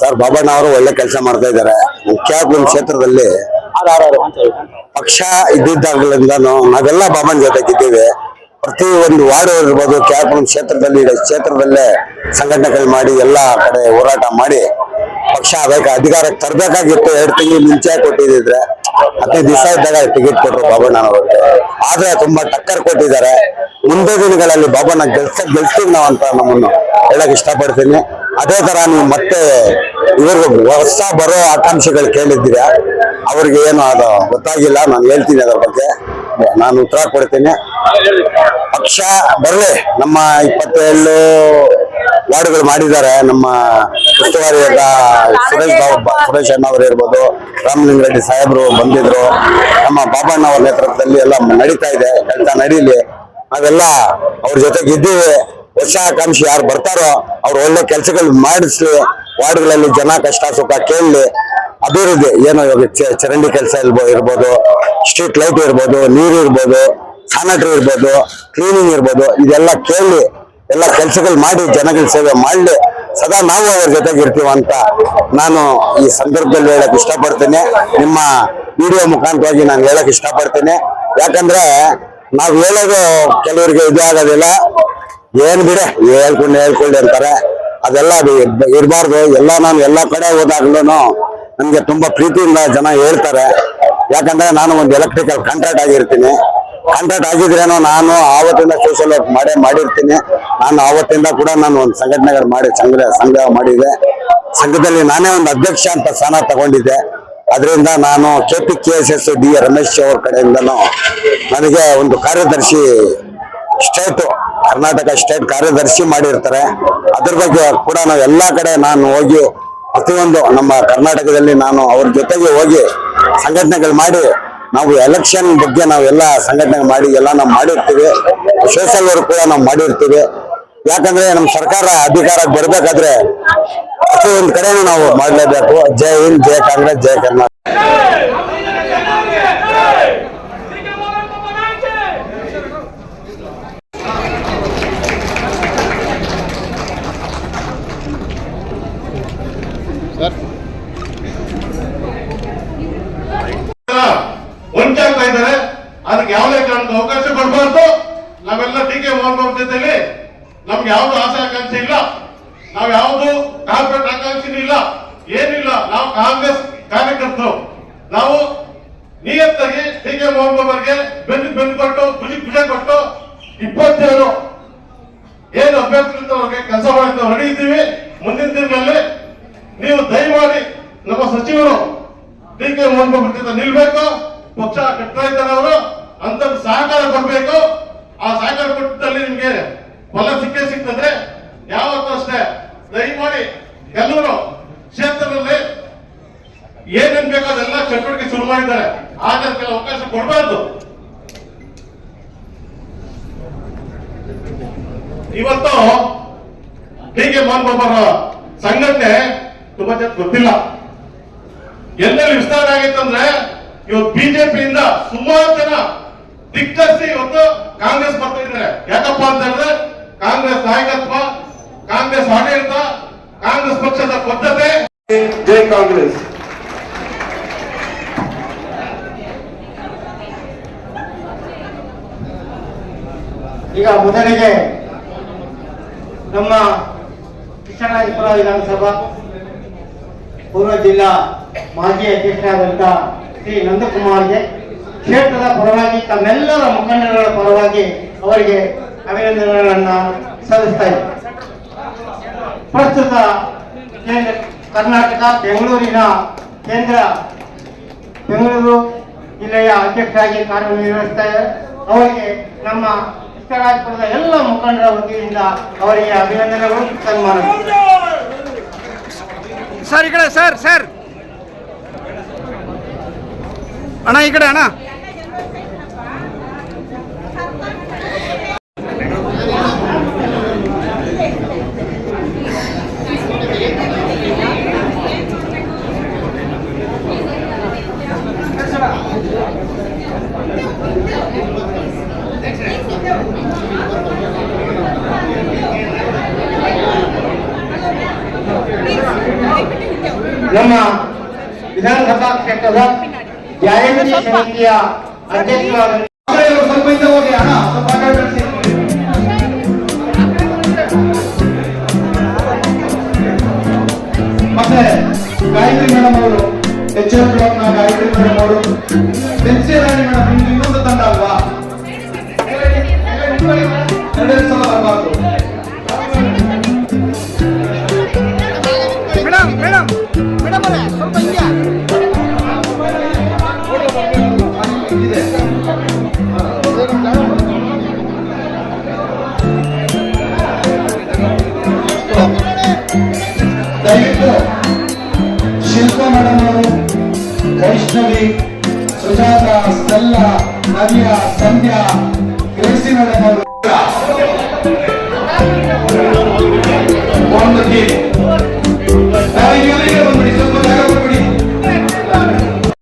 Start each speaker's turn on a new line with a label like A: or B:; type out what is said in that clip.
A: Sir,
B: Babanna ಅವರು ಒಳ್ಳೆ ಕೆಲಸ ಮಾಡ್ತಾ ಇದ್ದಾರೆ. ನಮ್ಮ ಕ್ಷೇತ್ರದಲ್ಲಿ ಪಕ್ಷ ಇದ್ದಿದ್ದಾಗಲಿಂದ ನಾವೆಲ್ಲ ಬಾಬನ್ ಜೊತೆಗಿದ್ದೇವೆ ಪ್ರತಿ ಒಂದು ವಾರ್ಡ್ ಇರ್ಬೋದು ಕ್ಯಾಪುನ್ ಕ್ಷೇತ್ರದಲ್ಲಿ ಕ್ಷೇತ್ರದಲ್ಲೇ ಸಂಘಟನೆಗಳು ಮಾಡಿ, ಎಲ್ಲ ಕಡೆ ಹೋರಾಟ ಮಾಡಿ, ಪಕ್ಷ ಅದಕ್ಕೆ ಅಧಿಕಾರಕ್ಕೆ ತರಬೇಕಾಗಿತ್ತು. ಎರಡು ತಿಂಗಳು ಮುಂಚೆ ಕೊಟ್ಟಿದ್ರೆ ಹದಿನೈದು ದಿವಸ ಇದ್ದಾಗ ಟಿಕೆಟ್ ಕೊಟ್ಟರು ಬಾಬಣ್ಣನವರಿಗೆ ಆದ್ರೆ ತುಂಬಾ ಟಕ್ಕರ್ ಕೊಟ್ಟಿದ್ದಾರೆ. ಮುಂದೆ ದಿನಗಳಲ್ಲಿ ಬಾಬಣ್ಣ ಗೆಲ್ಸ ಗೆಲ್ಸ್ತೀವಿ ನಾವು ಅಂತ ನಮ್ಮನ್ನು ಹೇಳಕ್ ಇಷ್ಟಪಡ್ತೀನಿ. ಅದೇ ತರ ನೀವು ಮತ್ತೆ ಇವ್ರಿಗೆ ಹೊಸ ಬರೋ ಆಕಾಂಕ್ಷೆಗಳು ಕೇಳಿದ್ದೀರಾ? ಅವ್ರಿಗೆ ಏನು ಅದು ಗೊತ್ತಾಗಿಲ್ಲ, ನಾನು ಹೇಳ್ತೀನಿ ಅದ್ರ ಬಗ್ಗೆ. ನಾನು ಉತ್ತರ ಕೊಡ್ತೀನಿ. ಪಕ್ಷ ಬರಲಿ, ನಮ್ಮ ಇಪ್ಪತ್ತೇಳು ವಾರ್ಡ್ಗಳು ಮಾಡಿದ್ದಾರೆ. ನಮ್ಮ ಉಸ್ತುವಾರಿಯಾದ ಸುರೇಶ್ ಬಾಬು, ಸುರೇಶ್ ಅಣ್ಣ ಅವರು ಇರ್ಬೋದು ರಾಮಲಿಂಗರೆಡ್ಡಿ ಸಾಹೇಬರು ಬಂದಿದ್ರು. ನಮ್ಮ ಅವ್ರ ನೇತೃತ್ವದಲ್ಲಿ ಎಲ್ಲ ನಡೀತಾ ಇದೆ, ಕೆಲಸ ನಡೀಲಿ. ನಾವೆಲ್ಲ ಅವ್ರ ಜೊತೆಗೆ ಇದ್ದೀವಿ. ಹೊಸ ಆಕಾಂಕ್ಷಿ ಯಾರು ಬರ್ತಾರೋ ಅವ್ರು ಒಳ್ಳೆ ಕೆಲಸಗಳು ಮಾಡಿಸಿ ವಾರ್ಡ್ಗಳಲ್ಲಿ ಜನ ಕಷ್ಟ, ಸುಖ ಕೇಳಲಿ. ಅಭಿವೃದ್ಧಿ ಏನೋ ಇವಾಗ ಚರಂಡಿ ಕೆಲಸ ಇರ್ಬೋದು ಇರ್ಬೋದು, ಸ್ಟ್ರೀಟ್ ಲೈಟ್ ಇರ್ಬೋದು, ನೀರು ಇರ್ಬೋದು ಸ್ಯಾನಿಟರಿ ಇರ್ಬೋದು, ಕ್ಲೀನಿಂಗ್ ಇರ್ಬೋದು, ಇದೆಲ್ಲ ಕೇಳಿ ಎಲ್ಲ ಕೆಲಸಗಳು ಮಾಡಿ ಜನಗಳ ಸೇವೆ ಮಾಡಲಿ. ಸದಾ ನಾವು ಅವ್ರ ಜೊತೆಗೆ ಇರ್ತೀವಿ ಅಂತ ನಾನು ಈ ಸಂದರ್ಭದಲ್ಲಿ ಹೇಳಕ್ ಇಷ್ಟಪಡ್ತೇನೆ. ನಿಮ್ಮ ವಿಡಿಯೋ ಮುಖಾಂತರವಾಗಿ ನಾನು ಹೇಳಕ್ ಇಷ್ಟಪಡ್ತೇನೆ. ಯಾಕಂದ್ರೆ ನಾವು ಹೇಳೋದು ಕೆಲವರಿಗೆ ಇದು ಆಗೋದಿಲ್ಲ. ಏನ್ ಬಿಡೆ, ಹೇಳ್ಕೊಂಡು ಹೇಳ್ಕೊಳ್ಳಿ ಅಂತಾರೆ. ಅದೆಲ್ಲ ಅದು ಇರಬಾರ್ದು. ಎಲ್ಲ ನಾನು ಎಲ್ಲ ಕಡೆ ಹೋದಾಗ್ಲೂ ನನಗೆ ತುಂಬಾ ಪ್ರೀತಿಯಿಂದ ಜನ ಹೇಳ್ತಾರೆ. ಯಾಕಂದ್ರೆ ನಾನು ಒಂದು ಎಲೆಕ್ಟ್ರಿಕಲ್ ಕಾಂಟ್ರಾಕ್ಟ್ ಆಗಿರ್ತೀನಿ. ಕಾಂಟ್ರಾಕ್ಟ್ ಆಗಿದ್ರೇನೋ ನಾನು ಆವತ್ತಿಂದ ಸೋಷಿಯಲ್ ವರ್ಕ್ ಮಾಡೇ ಮಾಡಿರ್ತೀನಿ. ನಾನು ಆವತ್ತಿಂದ ಕೂಡ ನಾನು ಒಂದು ಸಂಘಟನೆಗಳು ಮಾಡಿ, ಸಂಘ ಸಂಘ ಮಾಡಿದೆ. ಸಂಘದಲ್ಲಿ ನಾನೇ ಒಂದು ಅಧ್ಯಕ್ಷ ಅಂತ ಸ್ಥಾನ ತಗೊಂಡಿದ್ದೆ. ಅದರಿಂದ ನಾನು K P K S S D Ramesh ಅವ್ರ ಕಡೆಯಿಂದನೂ ನನಗೆ ಒಂದು ಕಾರ್ಯದರ್ಶಿ ಸ್ಟೇಟ್ ಕರ್ನಾಟಕ ಸ್ಟೇಟ್ ಕಾರ್ಯದರ್ಶಿ ಮಾಡಿರ್ತಾರೆ. ಅದ್ರ ಬಗ್ಗೆ ಕೂಡ ನಾವು ಎಲ್ಲ ಕಡೆ ನಾನು ಹೋಗಿ ಪ್ರತಿಯೊಂದು ನಮ್ಮ ಕರ್ನಾಟಕದಲ್ಲಿ ನಾನು ಅವ್ರ ಜೊತೆಗೆ ಹೋಗಿ ಸಂಘಟನೆಗಳು ಮಾಡಿ ನಾವು ಎಲೆಕ್ಷನ್ ಬಗ್ಗೆ ನಾವೆಲ್ಲ ಸಂಘಟನೆ ಮಾಡಿ ಎಲ್ಲ ನಾವು ಮಾಡಿರ್ತೀವಿ. ಸೋಷಲ್ ವರ್ಕ್ ಕೂಡ ನಾವು ಮಾಡಿರ್ತೀವಿ. ಯಾಕಂದ್ರೆ ನಮ್ಮ ಸರ್ಕಾರ ಅಧಿಕಾರ ಬರ್ಬೇಕಾದ್ರೆ ಒಂದು ಕಡೆನೂ ನಾವು ಮಾಡಲೇಬೇಕು. ಜೈ ಹಿಂದ್ ಜಯ ಕಾಂಗ್ರೆಸ್ ಜಯ ಕರ್ನಾಟಕ.
C: ಆಗ್ತಾ ಇದ್ದಾರೆ. ಅದಕ್ಕೆ ಯಾವುದೇ ಕಾರಣದ ಅವಕಾಶ ಕೊಡಬಾರ್ದು. ನಾವೆಲ್ಲ ಟೀಕೆ ಕೆ ಮೋಹನ್ ನಮ್ಗೆ ಯಾವ್ದು ಆಸೆ ಆಕಾಂಕ್ಷೆ ಇಲ್ಲ. ನಾವ್ ಯಾವ್ದು ಕಾರ್ಪೊರೇಟ್ ಆಕಾಂಕ್ಷೆ ಇಲ್ಲ. ಏನಿಲ್ಲ. ನಾವು ಕಾಂಗ್ರೆಸ್ ಕಾರ್ಯಕರ್ತರು. ನಾವು ನಿಯತ್ತಾಗಿ ಡಿ ಕೆ ಮೋಹನ್ ಬಾಬು ಅವರಿಗೆ ಬೆನ್ನು ಬೆನ್ನು ಕೊಟ್ಟು ಖುಷಿ ಖುಷಿ ಕೊಟ್ಟು ಇಪ್ಪತ್ತೇಳು. ಏನು ಅಭ್ಯರ್ಥಿಗಳಿಗೆ ಕೆಲಸ ಮಾಡಿದ್ದು ರೆಡಿ ಇದ್ದೀವಿ ಮುಂದಿನ ದಿನಗಳಲ್ಲಿ ನೀವು ದಯಮಾಡಿ ನಮ್ಮ ಸಚಿವರು ಡಿ ಕೆ ಮೋಹನ್ ಬಾಬು ಜೊತೆ ನಿಲ್ಬೇಕು ಪಕ್ಷ ಕಟ್ತಾ ಇದ್ದಾರೆ ಅವರು ಅಂತ ಸಹಕಾರ ಕೊಡ್ಬೇಕು ಆ ಸಹಕಾರ ಕೊಟ್ಟಲ್ಲಿ ನಿಮ್ಗೆ ಫಲ ಸಿಕ್ಕೇ ಸಿಗ್ತದೆ ಯಾವತ್ತೂ ಅಷ್ಟೇ ದಯಮಾಡಿ ಎಲ್ಲರೂ ಕ್ಷೇತ್ರದಲ್ಲಿ ಏನೇನ್ ಬೇಕೋ ಅದೆಲ್ಲ ಚಟುವಟಿಕೆ ಶುರು ಮಾಡಿದ್ದಾರೆ ಆದ್ರೆ ಕೆಲ ಅವಕಾಶ ಕೊಡಬಾರ್ದು. ಇವತ್ತು ಹೀಗೆ ಬಾಬರ ಸಂಘಟನೆ ತುಂಬಾ ಜನ ಗೊತ್ತಿಲ್ಲ. ಎಲ್ಲೆಲ್ಲಿ ವಿಸ್ತಾರ ಆಗಿತ್ತಂದ್ರೆ ಇವತ್ತು ಬಿಜೆಪಿಯಿಂದ ಸುಮಾರು ಜನ ದಿಕ್ಕರಿಸಿ ಇವತ್ತು ಕಾಂಗ್ರೆಸ್ ಬರ್ತಾ ಇದ್ದಾರೆ. ಯಾಕಪ್ಪ ಅಂತ ಹೇಳಿದ್ರೆ ಕಾಂಗ್ರೆಸ್ ನಾಯಕತ್ವ, ಕಾಂಗ್ರೆಸ್ ಆಡಳಿತ, ಕಾಂಗ್ರೆಸ್ ಪಕ್ಷದ ಬದ್ಧತೆ. ಜೈ ಕಾಂಗ್ರೆಸ್.
D: ಈಗ ಮೊದಲಿಗೆ ನಮ್ಮ ಕೃಷ್ಣರಾಜಪುರ ವಿಧಾನಸಭಾ, ಪೂರ್ವ ಜಿಲ್ಲಾ ಮಾಜಿ ಅಧ್ಯಕ್ಷರಾದಂಥ ಶ್ರೀ ನಂದಕುಮಾರ್ಗೆ ಕ್ಷೇತ್ರದ ಪರವಾಗಿ ತಮ್ಮೆಲ್ಲರ ಮುಖಂಡರುಗಳ ಪರವಾಗಿ ಅವರಿಗೆ ಅಭಿನಂದನೆಗಳನ್ನ ಸಲ್ಲಿಸ್ತಾ ಪ್ರಸ್ತುತ ಕೇಂದ್ರ ಕರ್ನಾಟಕ ಬೆಂಗಳೂರಿನ ಕೇಂದ್ರ ಬೆಂಗಳೂರು ಜಿಲ್ಲೆಯ ಅಧ್ಯಕ್ಷರಾಗಿ ಕಾರ್ಯನಿರ್ವಹಿಸ್ತಾ ಅವರಿಗೆ ನಮ್ಮ ಕೃಷ್ಣರಾಜಪುರದ ಎಲ್ಲ ಮುಖಂಡರ ವತಿಯಿಂದ ಅವರಿಗೆ ಅಭಿನಂದನೆಗಳು ಸನ್ಮಾನ
A: ಸರ್, ಈ ಕಡೆ ಸರ್ ಸರ್. ಅಣ್ಣ, ಈ ಕಡೆ ಅಣ್ಣ.
D: ನಮ್ಮ ವಿಧಾನಸಭಾ ಕ್ಷೇತ್ರದ ಜಾಗೃತಿ ಸಮಿತಿಯ ಅಧ್ಯಕ್ಷರಾದ
A: ಸ್ವಲ್ಪ ಹಿಂದೆ ಹೋಗಿ. ಮತ್ತೆ ಗಾಯತ್ರಿ ಮೇಡಮ್ ಅವರು, ಎಚ್ ಎಫ್ ಬ್ಲಾಕ್ನ ಗಾಯತ್ರಿ ಮೇಡಮ್ ಅವರು ಬೆನ್ಸಿ ರಾಣಿ ಮೇಡಮ್ ಇನ್ನೊಂದು ತಂಡ madam Vaishnavi Sujatha Stella Navya Sandhya Gracy madam ಅವರು ಒಂದು